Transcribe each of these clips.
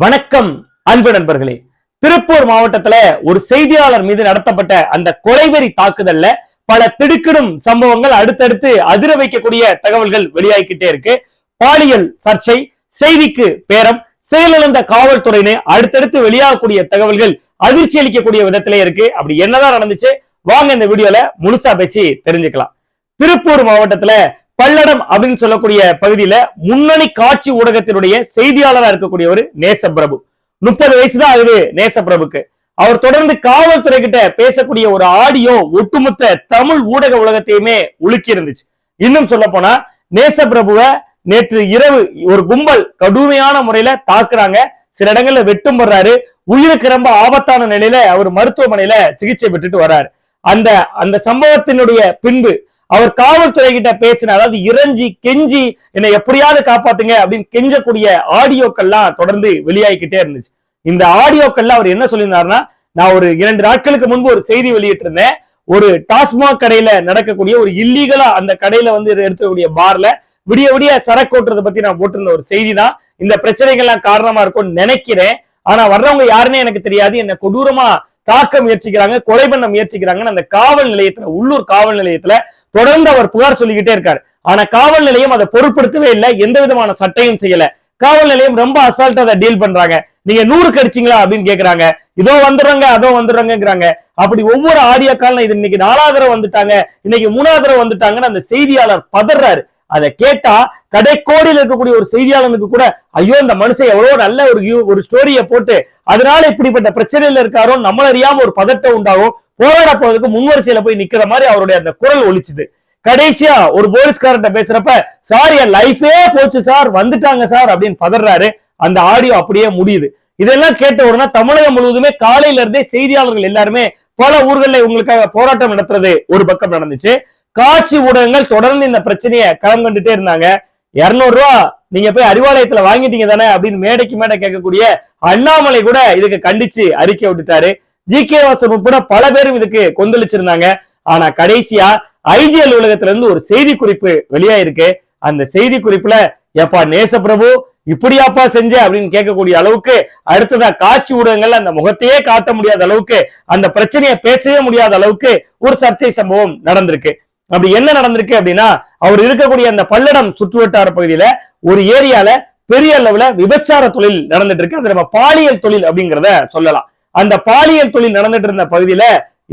வணக்கம் அன்பு நண்பர்களே. திருப்பூர் மாவட்டத்துல ஒரு செய்தியாளர் மீது நடத்தப்பட்ட அந்த கொலைவெறி தாக்குதல்ல பல திடுக்கிடும் சம்பவங்கள் அடுத்தடுத்து அதிர வைக்கக்கூடிய தகவல்கள் வெளியாகிக்கிட்டே இருக்கு. பாலியல் சர்ச்சை செய்திக்கு பேரம் செயலிழந்த காவல்துறையினு அடுத்தடுத்து வெளியாகக்கூடிய தகவல்கள் அதிர்ச்சி அளிக்கக்கூடிய விதத்திலே இருக்கு. அப்படி என்னதான் நடந்துச்சு? வாங்க இந்த வீடியோல முழுசா பேசி தெரிஞ்சுக்கலாம். திருப்பூர் மாவட்டத்துல பல்லடம் அப்படின்னு சொல்லக்கூடிய பகுதியில முன்னணி காட்சி ஊடகத்தினுடைய செய்தியாளரா இருக்கக்கூடியவர் நேசப்பிரபு. முப்பது வயசுதான் ஆகுது நேசப்பிரபுக்கு. அவர் தொடர்ந்து காவல்துறை கிட்ட பேசக்கூடிய ஒரு ஆடியோ ஒட்டுமொத்த தமிழ் ஊடக உலகத்தையுமே உலுக்கி இருந்துச்சு. இன்னும் சொல்ல போனா நேசப்பிரபுவை நேற்று இரவு ஒரு கும்பல் கடுமையான முறையில தாக்குறாங்க. சில இடங்கள்ல வெட்டும் படுறாரு. உயிருக்கு ரொம்ப ஆபத்தான நிலையில அவர் மருத்துவமனையில சிகிச்சை பெற்றுட்டு வர்றாரு அந்த அந்த சம்பவத்தினுடைய பின்பு அவர் காவல்துறை கிட்ட பேசின அதாவது இறஞ்சி கெஞ்சி என்னை எப்படியாவது காப்பாத்துங்க அப்படின்னு கெஞ்சக்கூடிய ஆடியோக்கள்லாம் தொடர்ந்து வெளியாகிக்கிட்டே இருந்துச்சு. இந்த ஆடியோக்கள்ல அவர் என்ன சொல்லியிருந்தாருன்னா நான் ஒரு இரண்டு நாட்களுக்கு முன்பு ஒரு செய்தி வெளியிட்டு இருந்தேன் ஒரு டாஸ்மாக் கடையில நடக்கக்கூடிய ஒரு இல்லீகலா அந்த கடையில வந்து எடுத்துக்கூடிய பார்ல விடிய விடிய சரக்கு ஓட்டுறதை பத்தி நான் போட்டிருந்த ஒரு செய்தி தான் இந்த பிரச்சனைகள்லாம் காரணமா இருக்கும்னு நினைக்கிறேன். ஆனா வர்றவங்க யாருன்னே எனக்கு தெரியாது. என்ன கொடூரமா தாக்க முயற்சிக்கிறாங்க கொலை பண்ண முயற்சிக்கிறாங்கன்னு அந்த காவல் நிலையத்துல உள்ளூர் காவல் நிலையத்துல தொடர்ந்து அவர் புகார் சொல்லிக்கிட்டே இருக்காரு. ஆனா காவல் நிலையம் அதை பொருட்படுத்தவே இல்லை. எந்த விதமான சட்டையும் செய்யல. காவல் நிலையம் ரொம்ப அசால்ட்டா அதை டீல் பண்றாங்க. நீங்க நூறு கடிச்சிங்களா அப்படின்னு கேக்குறாங்க. இதோ வந்துடுறாங்க அதோ வந்துடுறாங்கிறாங்க அப்படி ஒவ்வொரு ஆடியோ காலம் இது இன்னைக்கு நாலாவது தடவை வந்துட்டாங்க. இன்னைக்கு மூணாவது தடவை வந்துட்டாங்கன்னு அந்த செய்தியாளர் பதறாரு. அதை கேட்டா கடைக்கோடியில் இருக்கக்கூடிய ஒரு செய்தியாளனுக்கு கூட ஐயோ இந்த மனுஷன் எவ்வளவு நல்ல ஒரு ஒரு ஸ்டோரியை போட்டு அதனால இப்படிப்பட்ட பிரச்சனையில இருக்காரோ நம்மள அறியாம ஒரு பதட்டம் உண்டாகும். போராட போறதுக்கு முன்வரிசையில போய் நிக்கிற மாதிரி அவருடைய அந்த குரல் ஒழிச்சுது கடைசியா ஒரு போலீஸ்காரர்கிட்ட பேசுறப்ப சார் என் லைஃபே போச்சு சார் வந்துட்டாங்க சார் அப்படின்னு பதறாரு. அந்த ஆடியோ அப்படியே முடியுது. இதெல்லாம் கேட்ட உடனே தமிழகம் முழுவதுமே காலையில இருந்தே செய்தியாளர்கள் எல்லாருமே பல ஊர்களில் உங்களுக்காக போராட்டம் நடத்துறது ஒரு பக்கம் நடந்துச்சு. காட்சி ஊடகங்கள் தொடர்ந்து இந்த பிரச்சனையை களம் கண்டுட்டே இருந்தாங்க. இருநூறு ரூபா நீங்க போய் அறிவாலயத்துல வாங்கிட்டீங்க தானே அப்படின்னு மேடைக்கு மேடை கேட்கக்கூடிய அண்ணாமலை கூட இதுக்கு கண்டிச்சு அறிக்கை விட்டுட்டாரு. ஜி கே வாசன் உட்பட பல பேரும் இதுக்கு கொந்தளிச்சிருந்தாங்க. ஆனா கடைசியா ஐஜி அலுவலகத்துல இருந்து ஒரு செய்தி குறிப்பு வெளியாயிருக்கு. அந்த செய்தி குறிப்புல எப்பா நேசப்பிரபு இப்படியாப்பா செஞ்ச? அப்படின்னு கேட்கக்கூடிய அளவுக்கு அடுத்ததா காட்சி ஊடகங்கள்ல அந்த முகத்தையே காட்ட முடியாத அளவுக்கு அந்த பிரச்சனையை பேசவே முடியாத அளவுக்கு ஒரு சர்ச்சை சம்பவம் நடந்திருக்கு. அப்படி என்ன நடந்திருக்கு அப்படின்னா அவர் இருக்கக்கூடிய அந்த பல்லடம் சுற்றுவட்டார பகுதியில ஒரு ஏரியால பெரிய அளவுல விபச்சார தொழில் நடந்துட்டு இருக்கு. அது நம்ம பாலியல் தொழில் அப்படிங்கிறத சொல்லலாம். அந்த பாலியல் தொழில் நடந்துட்டு இருந்த பகுதியில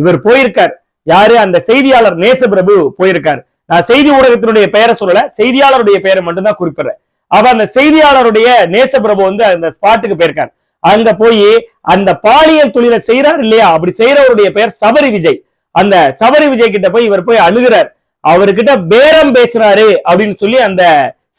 இவர் போயிருக்கார். யாரு? அந்த செய்தியாளர் நேசபிரபு போயிருக்காரு. நான் செய்தி ஊடகத்தினுடைய பெயரை சொல்லல செய்தியாளருடைய பெயரை மட்டும்தான் குறிப்பிடுறேன். அப்ப அந்த செய்தியாளருடைய நேசபிரபு வந்து அந்த ஸ்பாட்டுக்கு போயிருக்கார். அங்க போய் அந்த பாலியல் தொழிலை செய்யறாரு இல்லையா? அப்படி செய்யறவருடைய பெயர் சபரி விஜய். அந்த சபரி விஜய் கிட்ட போய் இவர் போய் அணுகிறார். அவர்கிட்ட பேரம் பேசுறாரு அப்படின்னு சொல்லி அந்த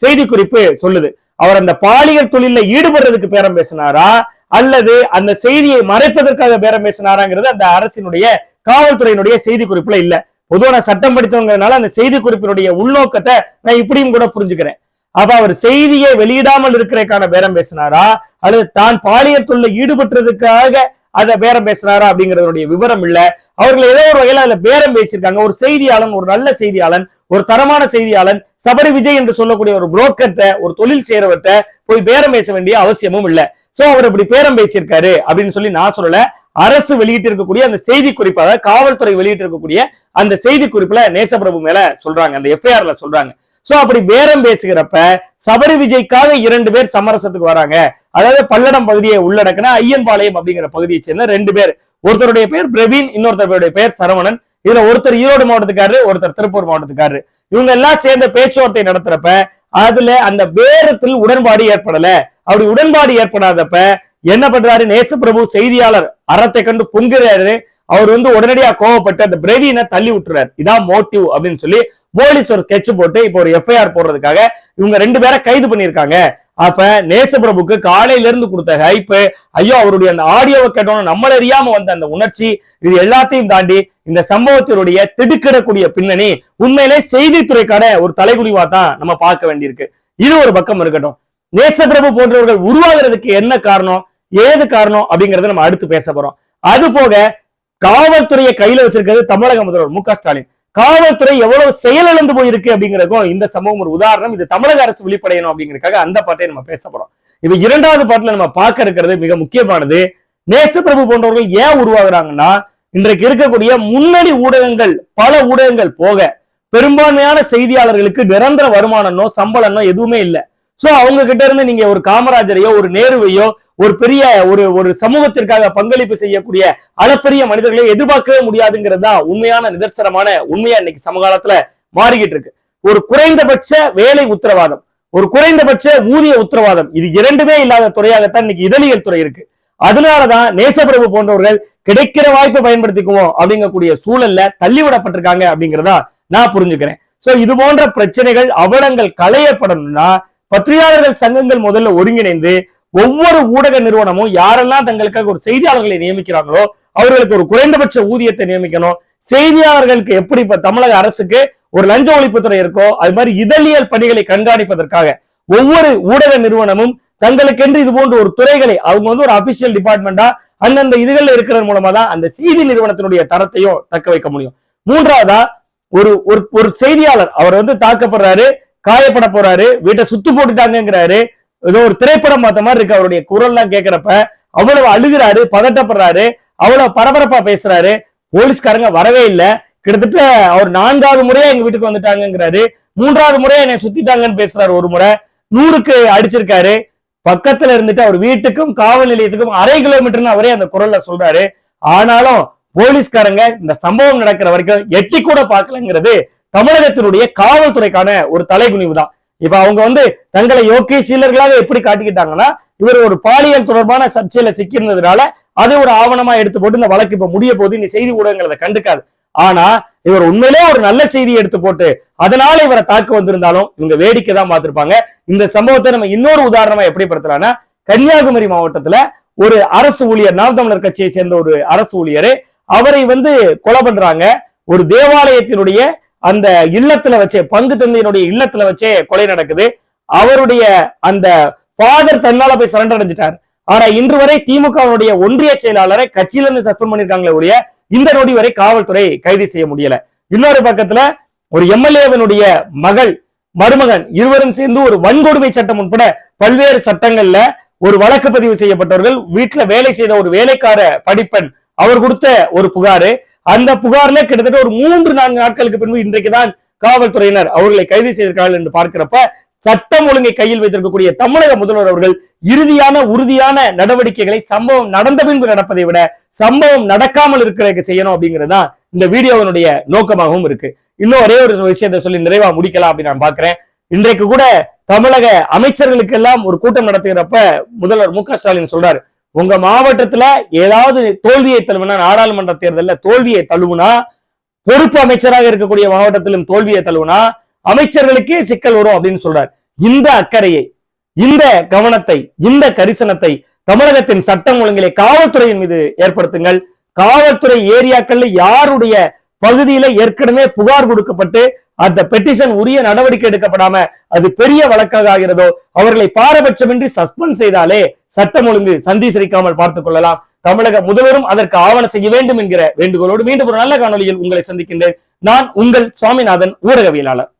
செய்தி குறிப்பு சொல்லுது. அவர் அந்த பாலியல் தொழில ஈடுபடுறதுக்கு பேரம் பேசினாரா? அல்லது அந்த செய்தியை மறைப்பதற்காக பேரம் பேசினாராங்கிறது அந்த அரசினுடைய காவல்துறையினுடைய செய்தி குறிப்புல இல்ல. பொதுவா நான் சட்டம் படித்தவங்கிறதுனால அந்த செய்தி குறிப்பினுடைய உள்நோக்கத்தை நான் இப்படியும் கூட புரிஞ்சுக்கிறேன். அப்ப அவர் செய்தியை வெளியிடாமல் இருக்கிறதுக்கான பேரம் பேசினாரா? அல்லது தான் பாலியல் தொழில ஈடுபட்டுறதுக்காக அதை பேரம் பேசினாரா அப்படிங்கறதுடைய விவரம் இல்ல. அவர்கள் ஏதோ ஒரு வகையில அதுல பேரம் பேசியிருக்காங்க. ஒரு செய்தியாளன் ஒரு நல்ல செய்தியாளன் ஒரு தரமான செய்தியாளன் சபரி விஜய் என்று சொல்லக்கூடிய ஒரு புரோக்கர்ட்ட ஒரு தொழில் செய்யறவர்கிட்ட போய் பேரம் பேச வேண்டிய அவசியமும் இல்லை. சோ அவர் இப்படி பேரம் பேசியிருக்காரு அப்படின்னு சொல்லி நான் சொல்லல. அரசு வெளியிட்டு இருக்கக்கூடிய அந்த செய்தி குறிப்பு அதாவது காவல்துறை வெளியிட்டு இருக்கக்கூடிய அந்த செய்தி குறிப்புல நேசப்பிரபு மேல சொல்றாங்க அந்த எஃப்ஐஆர்ல சொல்றாங்க. சோ அப்படி பேரம் பேசுகிறப்ப சபரி விஜய்க்காக இரண்டு பேர் சமரசத்துக்கு வராங்க. அதாவது பல்லடம் பகுதியை உள்ளடக்கின ஐயன்பாளையம் அப்படிங்கிற பகுதியை சேர்ந்த ரெண்டு பேர். ஒருத்தருடைய பேர் பிரவீன் இன்னொருத்தருடைய பேர் சரவணன். இதுல ஒருத்தர் ஈரோடு மாவட்டத்துக்காரு ஒருத்தர் திருப்பூர் மாவட்டத்துக்காரு இவங்க எல்லாம் சேர்ந்த பேச்சுவார்த்தை நடத்துறப்ப அதுல அந்த பேரத்தில் உடன்பாடு ஏற்படல. அப்படி உடன்பாடு ஏற்படாதப்ப என்ன பண்றாரு? நேசப்பிரபு செய்தியாளர் அறத்தை கண்டு பொங்குறாரு. அவர் வந்து உடனடியா கோவப்பட்டு அந்த பிரவீனை தள்ளி விட்டுறாரு. இதான் மோட்டிவ் அப்படின்னு சொல்லி போலீஸ் ஒரு ஸ்கெட்ச் போட்டு இப்போ ஒரு எஃப்ஐஆர் போடுறதுக்காக இவங்க ரெண்டு பேரை கைது பண்ணிருக்காங்க அப்ப நேசப்பிரபுக்கு காலையில இருந்து கொடுத்த ஹைப்பு ஐயோ அவருடைய அந்த ஆடியோவை கேட்டோம் நம்மள அறியாம வந்த அந்த உணர்ச்சி இது எல்லாத்தையும் தாண்டி இந்த சம்பவத்தினுடைய திடுக்கிடக்கூடிய பின்னணி உண்மையிலே செய்தித்துறைக்கான ஒரு தலைகுனிவா தான் நம்ம பார்க்க வேண்டியிருக்கு. இது ஒரு பக்கம் இருக்கட்டும். நேசப்பிரபு போன்றவர்கள் உருவாகிறதுக்கு என்ன காரணம்? ஏது காரணம்? அப்படிங்கறத நம்ம அடுத்து பேச போறோம். அது போக காவல்துறையை கையில வச்சிருக்கிறது தமிழக முதல்வர் மு க ஸ்டாலின். காவல்துறை எவ்வளவு செயலிழந்து போயிருக்கு அப்படிங்கிறதுக்கும் இந்த சம்பவம் ஒரு உதாரணம். இது தமிழக அரசு வெளிப்படையணும் அப்படிங்கிறதுக்காக அந்த பாட்டை நம்ம பேச போறோம். இப்ப இரண்டாவது பாட்டுல நம்ம பார்க்க இருக்கிறது மிக முக்கியமானது. நேசப்பிரபு போன்றவர்கள் ஏன் உருவாகுறாங்கன்னா இன்றைக்கு இருக்கக்கூடிய முன்னணி ஊடகங்கள் பல ஊடகங்கள் போக பெரும்பான்மையான செய்தியாளர்களுக்கு நிரந்தர வருமானமோ சம்பளமோ எதுவுமே இல்லை. சோ அவங்க கிட்ட இருந்து நீங்க ஒரு காமராஜரையோ ஒரு நேருவையோ ஒரு பெரிய ஒரு ஒரு சமூகத்திற்காக பங்களிப்பு செய்யக்கூடிய அளப்பரிய மனிதர்களை எதிர்பார்க்கவே முடியாதுங்கிறது தான் உண்மையான நிதர்சனமான உண்மையா இன்னைக்கு சமகாலத்துல மாறிக்கிட்டு இருக்கு ஒரு குறைந்தபட்ச வேலை உத்தரவாதம் ஒரு குறைந்தபட்ச ஊதிய உத்தரவாதம் இது இரண்டுமே இல்லாத துறையாகத்தான் இன்னைக்கு இதழியல் துறை இருக்கு. அதனாலதான் நேசப்பிரபு போன்றவர்கள் கிடைக்கிற வாய்ப்பை பயன்படுத்திக்குவோம் அப்படிங்கக்கூடிய சூழல்ல தள்ளிவிடப்பட்டிருக்காங்க அப்படிங்கிறதா நான் புரிஞ்சுக்கிறேன். சோ இது போன்ற பிரச்சனைகள் அவலங்கள் களையப்படணும்னா பத்திரிகையாளர்கள் சங்கங்கள் முதல்ல ஒருங்கிணைந்து ஒவ்வொரு ஊடக நிறுவனமும் யாரெல்லாம் தங்களுக்காக ஒரு செய்தியாளர்களை நியமிக்கிறாங்களோ அவர்களுக்கு ஒரு குறைந்தபட்ச ஊதியத்தை நியமிக்கணும். செய்தியாளர்களுக்கு எப்படி இப்ப தமிழக அரசுக்கு ஒரு லஞ்ச ஒழிப்புத்துறை இருக்கோ அது மாதிரி இதழியல் பணிகளை கண்காணிப்பதற்காக ஒவ்வொரு ஊடக நிறுவனமும் தங்களுக்கென்று இது போன்ற ஒரு துறைகளை அவங்க வந்து ஒரு அபிஷியல் டிபார்ட்மெண்டா அந்தந்த இதுகள்ல இருக்கிறது மூலமா தான் அந்த செய்தி நிறுவனத்தினுடைய தரத்தையும் தக்க வைக்க முடியும். மூன்றாவதா ஒரு ஒரு ஒரு செய்தியாளர் அவர் வந்து தாக்கப்படுறாரு காயப்பட போறாரு வீட்டை சுத்து போட்டுட்டாங்கிறாரு ஏதோ ஒரு திரைப்படம் பார்த்த மாதிரி இருக்கு அவருடைய குரல்லாம் கேட்கிறப்ப. அவ்வளவு அழுகிறாரு பதட்டப்படுறாரு அவ்வளவு பரபரப்பா பேசுறாரு. போலீஸ்காரங்க வரவே இல்லை. கிட்டத்தட்ட அவர் நான்காவது முறையா எங்க வீட்டுக்கு வந்துட்டாங்கிறாரு மூன்றாவது முறையா என்னை சுத்திட்டாங்கன்னு பேசுறாரு ஒரு முறை. நூறுக்கு அடிச்சிருக்காரு. பக்கத்துல இருந்துட்டு அவர் வீட்டுக்கும் காவல் நிலையத்துக்கும் அரை கிலோமீட்டர்னு அவரே அந்த குரல்ல சொல்றாரு. ஆனாலும் போலீஸ்காரங்க இந்த சம்பவம் நடக்கிற வரைக்கும் எட்டி கூட பார்க்கலங்கிறது தமிழகத்தினுடைய காவல்துறைக்கான ஒரு தலைகுனிவு தான் இப்ப அவங்க வந்து தங்களை யோக்கிய சீலர்களாக எப்படி காட்டிக்கிட்டாங்கன்னா இவர் ஒரு பாலியல் தொடர்பான சர்ச்சையில சிக்கியிருந்ததுனால அதை ஒரு ஆவணமா எடுத்து போட்டு இந்த வழக்கு இப்ப முடிய போது இந்த செய்தி ஊடகங்கள் அதை கண்டுக்காது. ஆனா இவர் உண்மையிலே ஒரு நல்ல செய்தியை எடுத்து போட்டு அதனால இவரை தாக்க வந்திருந்தாலும் இவங்க வேடிக்கை தான் பார்த்திருப்பாங்க. இந்த சம்பவத்தை நம்ம இன்னொரு உதாரணமா எப்படி படுத்தலாம்னா கன்னியாகுமரி மாவட்டத்துல ஒரு அரசு ஊழியர் நாம் தமிழர் கட்சியை சேர்ந்த ஒரு அரசு ஊழியர் அவரை வந்து கொலை பண்றாங்க. ஒரு தேவாலயத்தினுடைய அந்த இல்லத்துல வச்சே பங்கு தந்தையினுடைய இல்லத்துல வச்சே கொலை நடக்குது. அவருடைய அந்த ஃபாதர் தன்னால போய் சரண்டர் அடைஞ்சிட்டார். ஆனா இன்று வரை திமுகவுடைய ஒன்றிய செயலாளரை கட்சியில இருந்து சஸ்பெண்ட் பண்ணிருக்காங்களே ஒழிய இந்த நொடி வரை காவல்துறை கைது செய்ய முடியல. இன்னொரு பக்கத்துல ஒரு எம்எல்ஏவினுடைய மகள் மருமகன் இருவரும் சேர்ந்து ஒரு வன்கொடுமை சட்டம் உட்பட பல்வேறு சட்டங்கள்ல ஒரு வழக்கு பதிவு செய்யப்பட்டவர்கள் வீட்டுல வேலை செய்த ஒரு வேலைக்கார படிப்பெண் அவர் கொடுத்த ஒரு புகாரு. அந்த புகார்ல கிட்டத்தட்ட ஒரு மூன்று நான்கு நாட்களுக்கு பின்பு இன்றைக்குதான் காவல்துறையினர் அவர்களை கைது செய்திருக்கிறார்கள் என்று பார்க்கிறப்ப சட்டம் ஒழுங்கை கையில் வைத்திருக்கக்கூடிய தமிழக முதல்வர் அவர்கள் இறுதியான உறுதியான நடவடிக்கைகளை சம்பவம் நடந்த பின்பு நடப்பதை விட சம்பவம் நடக்காமல் இருக்கிறதுக்கு செய்யணும் அப்படிங்கிறது தான் இந்த வீடியோவினுடைய நோக்கமாகவும் இருக்கு. இன்னும் ஒரே ஒரு விஷயத்தை சொல்லி நிறைவா முடிக்கலாம் அப்படின்னு நான் பாக்குறேன் இன்றைக்கு கூட தமிழக அமைச்சர்களுக்கு எல்லாம் ஒரு கூட்டம் நடத்துகிறப்ப முதல்வர் மு க ஸ்டாலின் சொல்றாரு உங்க மாவட்டத்துல ஏதாவது தோல்வியை தழுவுனா நாடாளுமன்ற தேர்தலில் தோல்வியை தழுவுனா பொறுப்பு அமைச்சராக இருக்கக்கூடிய மாவட்டத்திலும் தோல்வியை தழுவுனா அமைச்சர்களுக்கே சிக்கல் வரும் அப்படின்னு சொல்றார். இந்த அக்கறையை இந்த கவனத்தை இந்த கரிசனத்தை தமிழகத்தின் சட்டம் ஒழுங்கிலே காவல்துறையின் மீது ஏற்படுத்துங்கள். காவல்துறை ஏரியாக்கள்ல யாருடைய பகுதியில ஏற்கனவே புகார் கொடுக்கப்பட்டு அந்த பெட்டிஷன் உரிய நடவடிக்கை எடுக்கப்படாம அது பெரிய வழக்காக ஆகிறதோ அவர்களை பாரபட்சமின்றி சஸ்பெண்ட் செய்தாலே சட்டம் ஒழுங்கு சந்தி சிரிக்காமல் பார்த்துக் கொள்ளலாம். தமிழக முதல்வரும் அதற்கு ஆவணம் செய்ய வேண்டும் என்கிற வேண்டுகோளோடு மீண்டும் ஒரு நல்ல காணொலியில் உங்களை சந்திக்கின்றேன். நான் உங்கள் சுவாமிநாதன் ஊடகவியலாளர்.